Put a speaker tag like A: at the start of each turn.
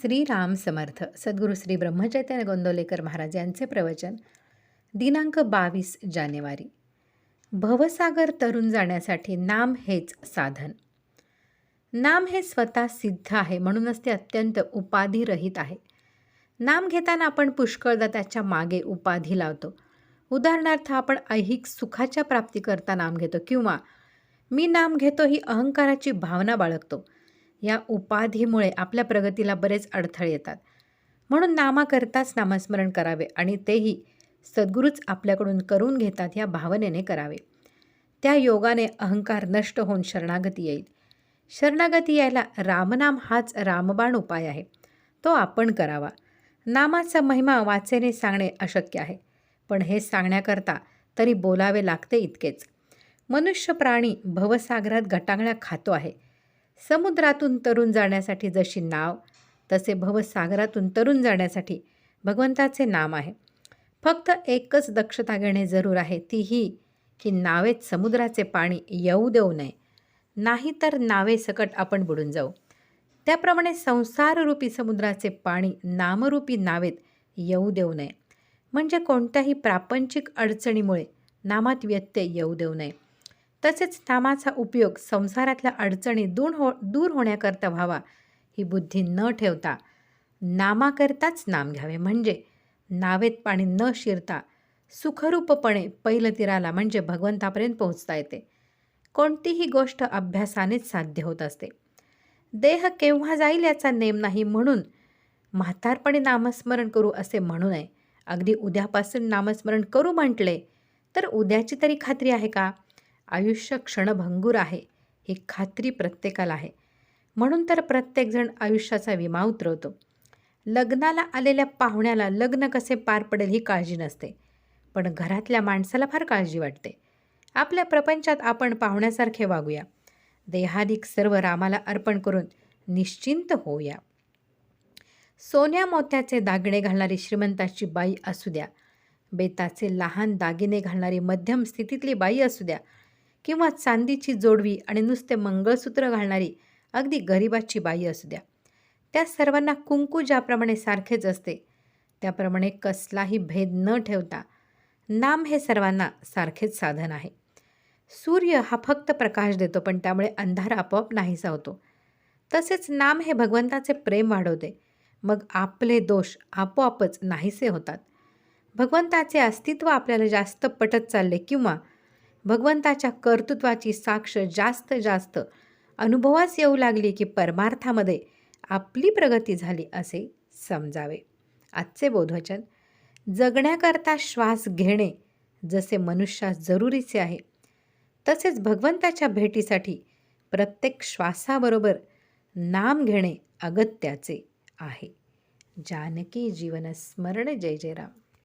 A: श्रीराम समर्थ सद्गुरू श्री ब्रह्मचैतन्य गोंदवलेकर महाराज यांचे प्रवचन दिनांक बावीस जानेवारी. भवसागर तरुण जाण्यासाठी नाम हेच साधन. नाम हे स्वतः सिद्ध आहे म्हणूनच ते अत्यंत उपाधिरहित आहे. नाम घेताना आपण पुष्कळदा त्याच्यामागे उपाधी लावतो. उदाहरणार्थ आपण ऐहिक सुखाच्या प्राप्तीकरता नाम घेतो किंवा मी नाम घेतो ही अहंकाराची भावना बाळगतो. या उपाधीमुळे आपल्या प्रगतीला बरेच अडथळे येतात. म्हणून नामाकरताच नामस्मरण करावे आणि तेही सद्गुरूच आपल्याकडून करून घेतात या भावनेने करावे. त्या योगाने अहंकार नष्ट होऊन शरणागती येईल. शरणागती यायला रामनाम हाच रामबाण उपाय आहे. तो आपण करावा. नामाचा महिमा वाचेने सांगणे अशक्य आहे. पण हे सांगण्याकरता तरी बोलावे लागते इतकेच. मनुष्य प्राणी भवसागरात गटांगळ्या खातो आहे. समुद्रातून तरुण जाण्यासाठी जशी नाव तसे भवसागरातून तरुण जाण्यासाठी भगवंताचे नाम आहे. फक्त एकच दक्षता घेणे जरूर आहे ती ही की नावेत समुद्राचे पाणी येऊ देऊ नये. नाहीतर नावे सकट आपण बुडून जाऊ. त्याप्रमाणे संसाररूपी समुद्राचे पाणी नामरूपी नावेत येऊ देऊ नये. म्हणजे कोणत्याही प्रापंचिक अडचणीमुळे नामात व्यत्यय येऊ देऊ नये. तसेच नामाचा उपयोग संसारातल्या अडचणी दूर हो दूर होण्याकरता व्हावा ही बुद्धी न ठेवता नामाकरताच नाम घ्यावे. म्हणजे नावेत पाणी न शिरता सुखरूपपणे पैलतीराला म्हणजे भगवंतापर्यंत पोहोचता येते. कोणतीही गोष्ट अभ्यासानेच साध्य होत असते. देह केव्हा जाईल याचा नेम नाही म्हणून म्हातारपणे नामस्मरण करू असे म्हणू नये. अगदी उद्यापासून नामस्मरण करू म्हटले तर उद्याची तरी खात्री आहे का? आयुष्य क्षणभंगूर आहे ही खात्री प्रत्येकाला आहे. म्हणून तर प्रत्येकजण आयुष्याचा विमा उतरवतो. लग्नाला आलेल्या पाहुण्याला लग्न कसे पार पडेल ही काळजी नसते पण घरातल्या माणसाला फार काळजी वाटते. आपल्या प्रपंचात आपण पाहुण्यासारखे वागूया. देहादिक सर्व रामाला अर्पण करून निश्चिंत होऊया. सोन्या मोत्याचे दागिने घालणारी श्रीमंताची बाई असू द्या. बेताचे लहान दागिने घालणारी मध्यम स्थितीतली बाई असू द्या. किंवा चांदीची जोडवी आणि नुसते मंगळसूत्र घालणारी अगदी गरिबाची बाई असू द्या. त्या सर्वांना कुंकू ज्याप्रमाणे सारखेच असते त्याप्रमाणे कसलाही भेद न ठेवता नाम हे सर्वांना सारखेच साधन आहे. सूर्य हा फक्त प्रकाश देतो पण त्यामुळे अंधार आपोआप नाहीसा होतो. तसेच नाम हे भगवंताचे प्रेम वाढवते. मग आपले दोष आपोआपच नाहीसे होतात. भगवंताचे अस्तित्व आपल्याला जास्त पटत चालले किंवा भगवंताच्या कर्तृत्वाची साक्ष जास्त जास्त अनुभवास येऊ लागली की परमार्थामध्ये आपली प्रगती झाली असे समजावे. आजचे बोधवचन जगण्याकरता श्वास घेणे जसे मनुष्यास जरुरीचे आहे तसेच भगवंताच्या भेटीसाठी प्रत्येक श्वासाबरोबर नाम घेणे अगत्याचे आहे. जानकी जीवन स्मरण जय जय राम.